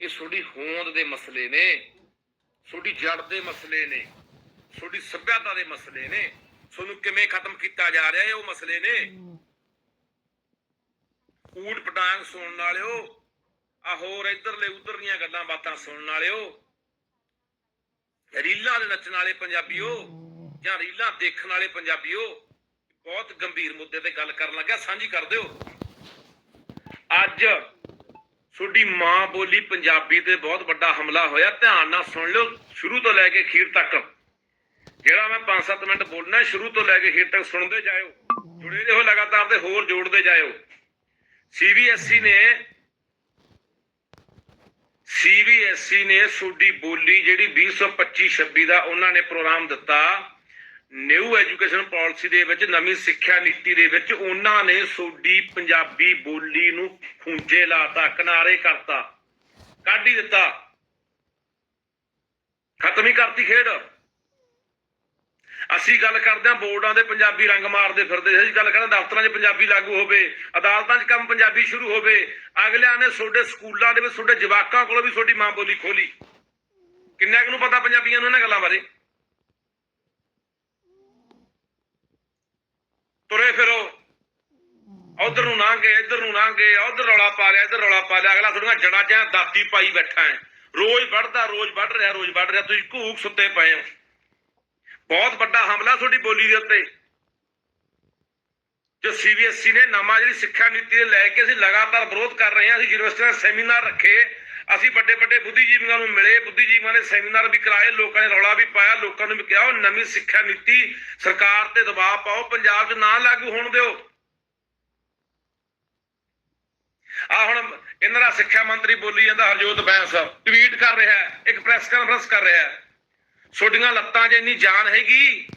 ਇਹ ਤੁਹਾਡੀ ਹੋਂਦ ਦੇ ਮਸਲੇ ਨੇ, ਤੁਹਾਡੀ ਜੜ ਦੇ ਮਸਲੇ ਨੇ, ਤੁਹਾਡੀ ਸੱਭਿਆਤਾ ਦੇ ਮਸਲੇ ਨੇ, ਤੁਹਾਨੂੰ ਕਿਵੇਂ ਖਤਮ ਕੀਤਾ ਜਾ ਰਿਹਾ ਹੈ ਉਹ ਮਸਲੇ ਨੇ। ਊਟ ਪਟਾਂਗ ਸੁਣਨ ਵਾਲਿਓ ਆ ਹੋਰ ਇੱਧਰਲੇ ਉਧਰ ਦੀਆਂ ਗੱਲਾਂ ਬਾਤਾਂ ਸੁਣਨ ਵਾਲਿਓ, ਰੀਲਾਂ ਦੇ ਨੱਚਣ ਵਾਲੇ ਪੰਜਾਬੀਓ ਜਾਂ ਰੀਲਾਂ ਦੇਖਣ ਵਾਲੇ ਪੰਜਾਬੀਓ, ਬਹੁਤ ਗੰਭੀਰ ਮੁੱਦੇ ਤੇ ਗੱਲ ਕਰਨ ਲੱਗਿਆ, ਸਾਂਝੀ ਕਰ ਦਿਓ। ਅੱਜ ਤੁਹਾਡੀ ਮਾਂ ਬੋਲੀ ਪੰਜਾਬੀ ਤੇ ਬਹੁਤ ਵੱਡਾ ਹਮਲਾ ਹੋਇਆ। ਧਿਆਨ ਨਾਲ ਸੁਣ ਲਿਓ, ਸ਼ੁਰੂ ਤੋਂ ਲੈ ਕੇ ਅਖੀਰ ਤੱਕ। ਜਿਹੜਾ ਮੈਂ 5-7 ਮਿੰਟ ਬੋਲਣਾ, ਸ਼ੁਰੂ ਤੋਂ ਲੈ ਕੇ ਅਖੀਰ ਤੱਕ ਸੁਣਦੇ ਜਾਇਓ। ਜੁੜੇ ਰਹੋ ਲਗਾਤਾਰ ਤੇ ਹੋਰ ਜੋੜਦੇ ਜਾਇਓ। ਸੀਬੀਐਸਈ ਨੇ ਸੀਬੀਐਸਈ ਨੇ ਤੁਹਾਡੀ ਬੋਲੀ ਜਿਹੜੀ 2025-26 ਦਾ ਉਹਨਾਂ ਨੇ ਪ੍ਰੋਗਰਾਮ ਦਿੱਤਾ। ਨਿਊ ਐਜੂਕੇਸ਼ਨ ਪਾਲਿਸੀ ਦੇ ਵਿੱਚ, ਨਵੀਂ ਸਿੱਖਿਆ ਨੀਤੀ ਦੇ ਵਿੱਚ ਉਹਨਾਂ ਨੇ ਤੁਹਾਡੀ ਪੰਜਾਬੀ ਬੋਲੀ ਨੂੰ ਖੂੰਜੇ ਲਾਤਾ, ਕਿਨਾਰੇ ਕਰਤਾ, ਕੱਢ ਹੀ ਦਿੱਤਾ। ਖਤਮ ਹੀ ਕਰਤੀ ਖੇਡ। ਅਸੀਂ ਗੱਲ ਕਰਦੇ ਹਾਂ ਬੋਰਡਾਂ ਦੇ ਪੰਜਾਬੀ ਰੰਗ ਮਾਰਦੇ ਫਿਰਦੇ ਸੀ ਅਸੀਂ ਗੱਲ ਕਰਦੇ ਹਾਂ ਦਫ਼ਤਰਾਂ 'ਚ ਪੰਜਾਬੀ ਲਾਗੂ ਹੋਵੇ, ਅਦਾਲਤਾਂ 'ਚ ਕੰਮ ਪੰਜਾਬੀ ਸ਼ੁਰੂ ਹੋਵੇ, ਅਗਲਿਆਂ ਨੇ ਤੁਹਾਡੇ ਸਕੂਲਾਂ ਦੇ ਵਿੱਚ ਤੁਹਾਡੇ ਜਵਾਕਾਂ ਕੋਲੋਂ ਵੀ ਤੁਹਾਡੀ ਮਾਂ ਬੋਲੀ ਖੋਲੀ। ਕਿੰਨਿਆਂ ਕੁ ਨੂੰ ਪਤਾ ਪੰਜਾਬੀਆਂ ਨੂੰ ਇਹਨਾਂ ਗੱਲਾਂ ਬਾਰੇ? ਉਧਰ ਨੂੰ ਲੰਘੇ ਇੱਧਰ ਨੂੰ ਲੰਘੇ ਉਧਰ ਰੌਲਾ ਪਾ ਲਿਆ, ਇੱਧਰ ਰੌਲਾ ਪਾ ਲਿਆ, ਅਗਲਾ ਤੁਹਾਡੀਆਂ ਜੜਾਂ 'ਚ ਦਾਤੀ ਪਾਈ ਬੈਠਾ ਹੈ। ਰੋਜ਼ ਵੱਢਦਾ, ਰੋਜ਼ ਵੱਢ ਰਿਹਾ, ਰੋਜ਼ ਵੱਢ ਰਿਹਾ, ਤੁਸੀਂ ਘੂਕ ਸੁੱਤੇ ਪਏ ਹੋ। ਬਹੁਤ ਵੱਡਾ ਹਮਲਾ ਤੁਹਾਡੀ ਬੋਲੀ ਦੇ ਉੱਤੇ। ਜੋ ਸੀਬੀਐਸਈ ਨੇ ਨਵਾਂ ਜਿਹੜੀ ਸਿੱਖਿਆ ਨੀਤੀ ਦੇ ਲੈ ਕੇ ਅਸੀਂ ਲਗਾਤਾਰ ਵਿਰੋਧ ਕਰ ਰਹੇ ਹਾਂ, ਅਸੀਂ ਯੂਨੀਵਰਸਿਟੀਆਂ ਸੈਮੀਨਾਰ ਰੱਖੇ, ਅਸੀਂ ਵੱਡੇ ਵੱਡੇ ਬੁੱਧੀਜੀਵੀਆਂ ਨੂੰ ਮਿਲੇ, ਬੁੱਧੀਜੀਵੀਆਂ ਨੇ ਸੈਮੀਨਾਰ ਵੀ ਕਰਾਏ, ਲੋਕਾਂ ਨੇ ਰੌਲਾ ਵੀ ਪਾਇਆ, ਲੋਕਾਂ ਨੂੰ ਵੀ ਕਿਹਾ, ਉਹ ਨਵੀਂ ਸਿੱਖਿਆ ਨੀਤੀ ਸਰਕਾਰ ਤੇ ਦਬਾਅ ਪਾਓ, ਪੰਜਾਬ 'ਚ ਨਾ ਲਾਗੂ ਹੋਣ ਦਿਓ ਆ ਹੁਣ ਇਹਨਾਂ ਦਾ ਸਿੱਖਿਆ ਮੰਤਰੀ ਬੋਲੀ ਜਾਂਦਾ ਹਰਜੋਤ ਬੈਂਸ। ਟਵੀਟ ਕਰ ਰਿਹਾ ਹੈ, ਇੱਕ ਪ੍ਰੈਸ ਕਾਨਫਰੰਸ ਕਰ ਰਿਹਾ ਹੈ। ਛੋਡੀਆਂ ਲੱਤਾਂ 'ਚ ਇੰਨੀ ਜਾਨ ਹੈਗੀ,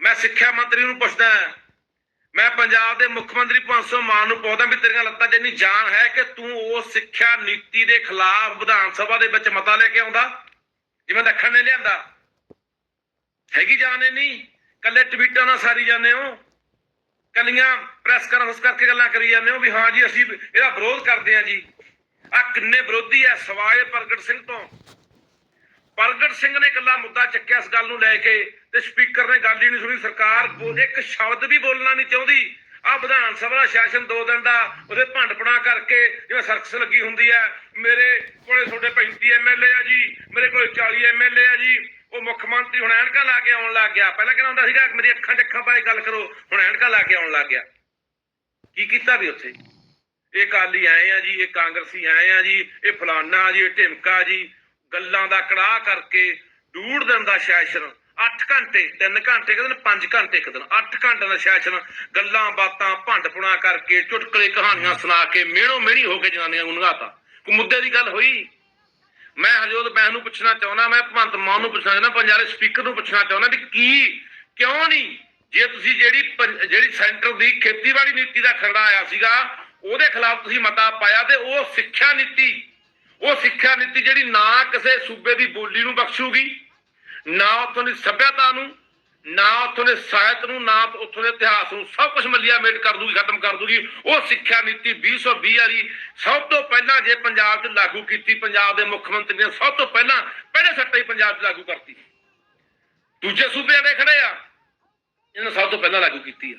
ਮੈਂ ਸਿੱਖਿਆ ਮੰਤਰੀ ਨੂੰ ਪੁੱਛਦਾ ਮੈਂ ਪੰਜਾਬ ਦੇ ਮੁੱਖ ਮੰਤਰੀ ਭਗਵੰਤ ਸਿੰਘ ਮਾਨ ਨੂੰ ਪੁੱਛਦਾ ਵੀ ਤੇਰੀਆਂ ਲੱਤਾਂ 'ਚ ਇੰਨੀ ਜਾਨ ਹੈ ਕਿ ਤੂੰ ਉਹ ਸਿੱਖਿਆ ਨੀਤੀ ਦੇ ਖਿਲਾਫ ਵਿਧਾਨ ਸਭਾ ਦੇ ਵਿੱਚ ਮਤਾ ਲੈ ਕੇ ਆਉਂਦਾ? ਜਿਵੇਂ ਦੱਖਣ ਨੇ ਲਿਆਂਦਾ। ਹੈਗੀ ਜਾਨ ਇੰਨੀ? ਕੱਲੇ ਟਵੀਟਾਂ ਨਾਲ ਸਾਰੀ ਜਾਂਦੇ ਹੋ? ਕੱਲੀਆਂ ਪ੍ਰੈਸ ਕਾਨਫਰੰਸ ਕਰਕੇ ਗੱਲਾਂ ਕਰੀ ਜਾਂਦੇ ਹੋ ਵੀ ਹਾਂ ਜੀ, ਅਸੀਂ ਇਹਦਾ ਵਿਰੋਧ ਕਰਦੇ ਹਾਂ ਜੀ। ਆ ਕਿੰਨੇ ਵਿਰੋਧੀ ਐ ਸਵਾਏ ਪ੍ਰਗਟ ਸਿੰਘ ਤੋਂ। ਪ੍ਰਗਟ ਸਿੰਘ ਨੇ ਇਕੱਲਾ ਮੁੱਦਾ ਚੱਕਿਆ ਇਸ ਗੱਲ ਨੂੰ ਲੈ ਕੇ ਤੇ ਸਪੀਕਰ ਨੇ ਗੱਲ ਹੀ ਨਹੀਂ ਸੁਣੀ। ਸਰਕਾਰ ਇੱਕ ਸ਼ਬਦ ਵੀ ਬੋਲਣਾ ਨਹੀਂ ਚਾਹੁੰਦੀ। ਆ ਵਿਧਾਨ ਸਭਾ ਦਾ ਸੈਸ਼ਨ ਦੋ ਦਿਨ ਦਾ, ਉਹਦੇ ਭੰਡਪਣਾ ਕਰਕੇ ਜਿਵੇਂ ਸਰਕਸ ਲੱਗੀ ਹੁੰਦੀ ਹੈ। ਮੇਰੇ ਕੋਲੇ ਤੁਹਾਡੇ 35 ਐਮਐਲਏ ਆ ਜੀ, ਮੇਰੇ ਕੋਲੇ 40 ਐਮਐਲਏ ਆ ਜੀ। ਮੁੱਖ ਮੰਤਰੀ ਹੁਣ ਐਨਕਾਂ ਲਾ ਕੇ ਆਉਣ ਲੱਗ ਗਿਆ। ਪਹਿਲਾਂ ਕਹਿੰਦਾ ਹੁੰਦਾ ਸੀਗਾ ਮੇਰੀ ਅੱਖਾਂ 'ਚ ਅੱਖਾਂ ਪਾਏ ਗੱਲ ਕਰੋ। ਹੁਣ ਐਨਕਾਂ ਲਾ ਕੇ ਆਉਣ ਲੱਗ ਗਿਆ। ਕੀ ਕੀਤਾ ਵੀ ਉੱਥੇ? ਇਹ ਕਾਲੀ ਆਏ ਆ ਜੀ, ਇਹ ਕਾਂਗਰਸੀ ਆਏ ਆ ਜੀ, ਇਹ ਫਲਾਨਾ ਜੀ, ਇਹ ਢਿਮਕਾ ਜੀ। ਗੱਲਾਂ ਦਾ ਕੜਾਹ ਕਰਕੇ ਡੂੜ ਦਿਨ ਦਾ ਸੈਸ਼ਨ 8 ਘੰਟੇ 3 ਘੰਟੇ, ਇੱਕ ਦਿਨ 5 ਘੰਟੇ, ਇੱਕ ਦਿਨ 8 ਘੰਟੇ ਦਾ ਸੈਸ਼ਨ। ਗੱਲਾਂ ਬਾਤਾਂ ਭੰਡਪੁਣਾ ਕਰਕੇ, ਚੁਟਕਲੇ ਕਹਾਣੀਆਂ ਸੁਣਾ ਕੇ ਮਿਹਣੋ ਮਿਹਣੀ ਹੋ ਕੇ ਜਨਾਨੀਆਂ ਨੂੰ ਨਗਾਤਾ। ਕੋਈ ਮੁੱਦੇ ਦੀ ਗੱਲ ਹੋਈ। ਮੈਂ ਹਰਜੋਤ ਬੈਨ ਨੂੰ ਪੁੱਛਣਾ ਚਾਹੁੰਦਾ, ਮੈਂ ਭਗਵੰਤ ਮਾਨ ਨੂੰ ਪੁੱਛਣਾ ਚਾਹੁੰਦਾ, ਪੰਜਾਬੀ ਸਪੀਕਰ ਨੂੰ ਪੁੱਛਣਾ ਚਾਹੁੰਦਾ ਵੀ ਕੀ, ਕਿਉਂ ਨਹੀਂ? ਜੇ ਤੁਸੀਂ ਜਿਹੜੀ ਜਿਹੜੀ ਸੈਂਟਰ ਦੀ ਖੇਤੀਬਾੜੀ ਨੀਤੀ ਦਾ ਖਰੜਾ ਆਇਆ ਸੀਗਾ, ਉਹਦੇ ਖਿਲਾਫ ਤੁਸੀਂ ਮਤਾ ਪਾਇਆ ਤੇ ਉਹ ਸਿੱਖਿਆ ਨੀਤੀ, ਉਹ ਸਿੱਖਿਆ ਨੀਤੀ ਜਿਹੜੀ ਨਾ ਕਿਸੇ ਸੂਬੇ ਦੀ ਬੋਲੀ ਨੂੰ ਬਖਸ਼ੂਗੀ, ਨਾ ਉੱਥੋਂ ਦੀ ਸੱਭਿਅਤਾ ਨੂੰ ਨਾ ਉੱਥੋਂ ਦੇ ਸਾਹਿਤ ਨੂੰ, ਨਾ ਉੱਥੋਂ ਦੇ ਇਤਿਹਾਸ ਨੂੰ, ਸਭ ਕੁਝ ਮੱਲਿਆ ਮੇਟ ਕਰ ਦੂਗੀ, ਖਤਮ ਕਰ ਦੂਗੀ। ਉਹ ਸਿੱਖਿਆ ਨੀਤੀ 2020 ਵਾਲੀ ਸਭ ਤੋਂ ਪਹਿਲਾਂ ਜੇ ਪੰਜਾਬ 'ਚ ਲਾਗੂ ਕੀਤੀ, ਪੰਜਾਬ ਦੇ ਮੁੱਖ ਮੰਤਰੀ ਨੇ ਸਭ ਤੋਂ ਪਹਿਲਾਂ ਪਹਿਲੇ ਸੱਟੇ ਹੀ ਪੰਜਾਬ 'ਚ ਲਾਗੂ ਕਰਤੀ। ਦੂਜੇ ਸੂਬਿਆਂ ਦੇ ਖੜੇ ਆ, ਇਹਨਾਂ ਸਭ ਤੋਂ ਪਹਿਲਾਂ ਲਾਗੂ ਕੀਤੀ ਆ।